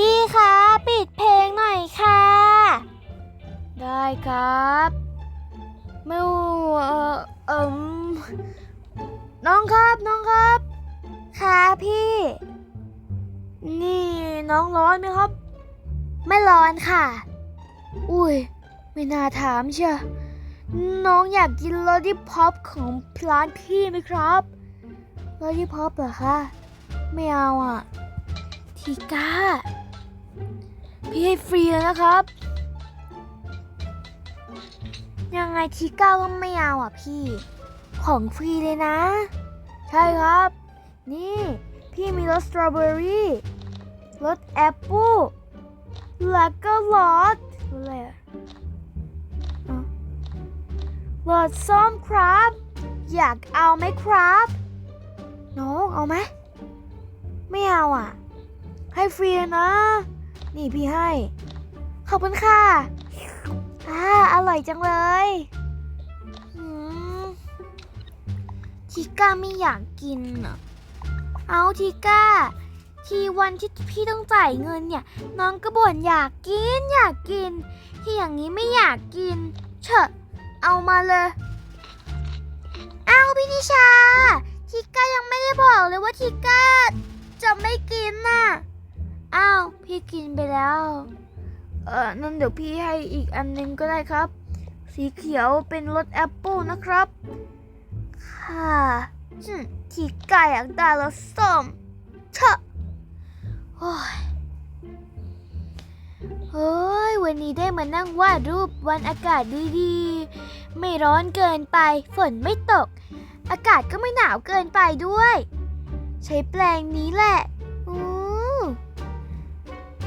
พี่คะปิดเพลงหน่อยค่ะ ได้ครับไม่เออเอมน้องครับน้องครับค่ะพี่ นี่น้องร้อนไหมครับ ไม่ร้อนค่ะ อุ้ยไม่น่าถามเชียน้องอยากกินลอรี่พ็อปของร้านพี่ไหมครับลอรี่พ็อปเหรอคะไม่เอาอะทีก้า พี่ให้ฟรีเลยนะครับ ยังไงทีเก้าก็ไม่เอาอะพี่ ของฟรีเลยนะ ใช่ครับ นี่ พี่มีรสสตรอเบอรี่รสแอปเปิ้ลแล้วก็รสอะไรอะรสส้มครับ อยากเอาไหมครับน้องเอาไหมไม่เอาอะ ให้ฟรีนะ นี่พี่ให้ ขอบคุณค่ะอ่าอร่อยจังเลยทิก้าไม่อยากกินอะ เอาทิก้า ทีวันที่พี่ต้องจ่ายเงินเนี่ย น้องก็บ่นอยากกินอยากกิน ที่อย่างนี้ไม่อยากกินเชอะ เอามาเลย เอาพี่นิชา ทิก้ายังไม่ได้บอกเลยว่าทิก้าจะไม่กินน่ะ อ้าว พี่กินไปแล้ว เออนั่นเดี๋ยวพี่ให้อีกอันหนึงก็ได้ครับ สีเขียวเป็นรสแอปเปิลนะครับ ค่ะทีไก่อยากได้รสส้มเชอะโอ้ยเฮ้ย วันนี้ได้มานั่งวาดรูปวันอากาศดีๆ ไม่ร้อนเกินไป ฝนไม่ตก อากาศก็ไม่หนาวเกินไปด้วย ใช้แปลงนี้แหละ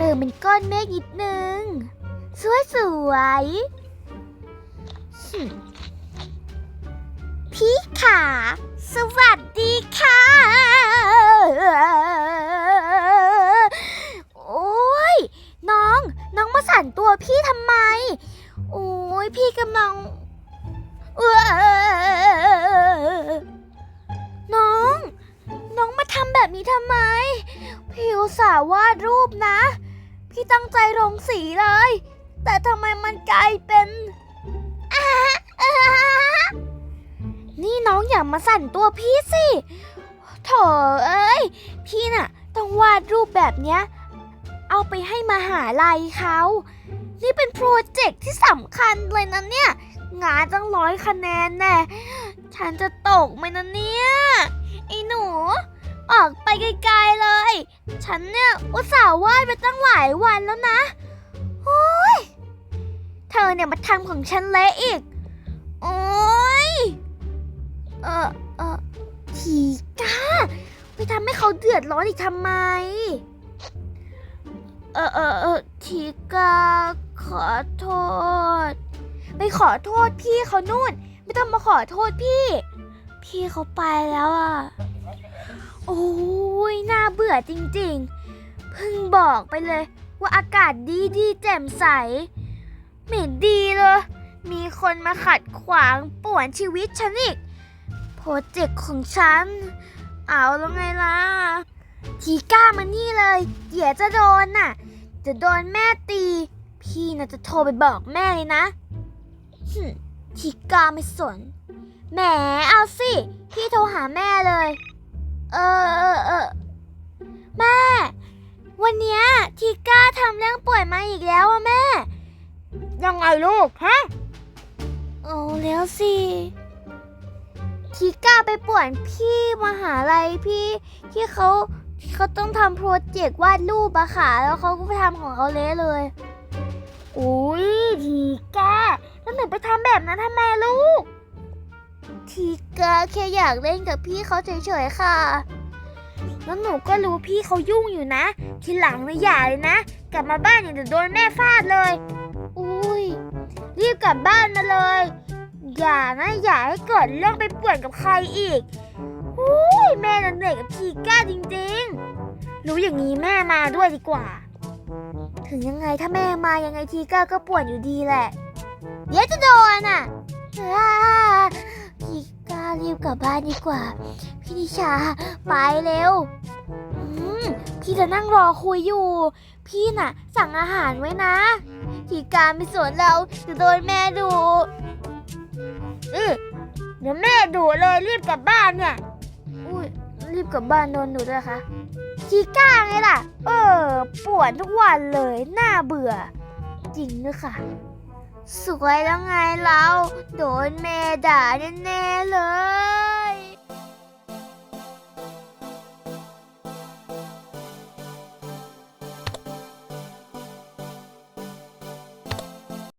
เติมเป็นก้อนเมฆนิดนึง สวยสวยๆพี่ขา สวัสดีค่ะ โอ้ย น้อง น้องมาสั่นตัวพี่ทำไม โอ้ย พี่กำลังน้อง น้องมาทำแบบนี้ทำไม พี่อุตส่าห์วาดรูปนะ พี่ตั้งใจลงสีเลย แต่ทำไมมันกลายเป็น นี่น้องอย่ามาสั่นตัวพี่สิโถเอ้ย พี่น่ะ ต้องวาดรูปแบบเนี้ย เอาไปให้มหาลัยเขา นี่เป็นโปรเจกต์ที่สำคัญเลยนะเนี่ย งานตั้งร้อยคะแนนแน่ ฉันจะตกไหมนะเนี่ย ไอ้หนู ออกไปไกลๆเลย ฉันเนี่ยอุตส่าห์วาดไปตั้งหลายวันแล้วนะโอ้ยเธอเนี่ยมาทำของฉันเละอีก โอ้ยเออเออทีก้าไปทำให้เขาเดือดร้อนอีกทำไม เออเออเออทีก้าขอโทษ ไปขอโทษพี่เขานู่น ไม่ต้องมาขอโทษพี่ พี่เขาไปแล้วอะโอ้ยน่าเบื่อจริงๆ เพิ่งบอกไปเลยว่าอากาศดีดีๆแจ่มใสไม่เห็นดีเลย มีคนมาขัดขวางป่วนชีวิตฉันอีก โปรเจกต์ของฉัน เอาแล้วไงล่ะ ทีก้ามานี่เลยเดี๋ยวจะโดนน่ะ จะโดนแม่ตี พี่น่ะจะโทรไปบอกแม่เลยนะทีก้าไม่สน แหมเอาสิ พี่โทรหาแม่เลย เออเออเออ ทีก้าทำเรื่องป่วยมาอีกแล้วอะแม่ ยังไงลูก ฮะ โอ้แล้วสิทีก้าไปป่วนพี่มหาลัยพี่ที่เขาเขาต้องทำโปรเจกต์วาดรูปอะค่ะ แล้วเขาก็ไปทำของเขาเละเลย อุ้ยทีก้าแล้วหนูไปทำแบบนั้นทำไมลูก ทีก้าแค่อยากเล่นกับพี่เขาเฉยๆค่ะ แล้วหนูก็รู้พี่เขายุ่งอยู่นะ ทีหลังนะอย่าเลยนะ กลับมาบ้านอย่าเดี๋ยวโดนแม่ฟาดเลย อุ้ย รีบกลับบ้านมาเลย อย่านะอย่าให้เกิดเรื่องไปป่วนกับใครอีกอุ้ยแม่น่ะเหนื่อยกับทีก้าจริงๆ รู้อย่างนี้แม่มาด้วยดีกว่า ถึงยังไงถ้าแม่มายังไงทีก้าก็ป่วนอยู่ดีแหละ เดี๋ยวจะโดนอะ กลับบ้านดีกว่า พี่นิชาไปเร็วพี่จะนั่งรอคุยอยู่ พี่น่ะ สั่งอาหารไว้นะทีการไม่สนเราจะโดนแม่ดูอือเดี๋ยวแม่ดูเลยรีบกลับบ้านเนี่ย อุ้ยรีบกลับบ้านโดนดูด้วยคะทีก้าไงล่ะ เออปวดทุกวันเลยน่าเบื่อ จริงด้วยค่ะ สวยแล้วไงเรา โดนแม่ด่าแน่ๆเลย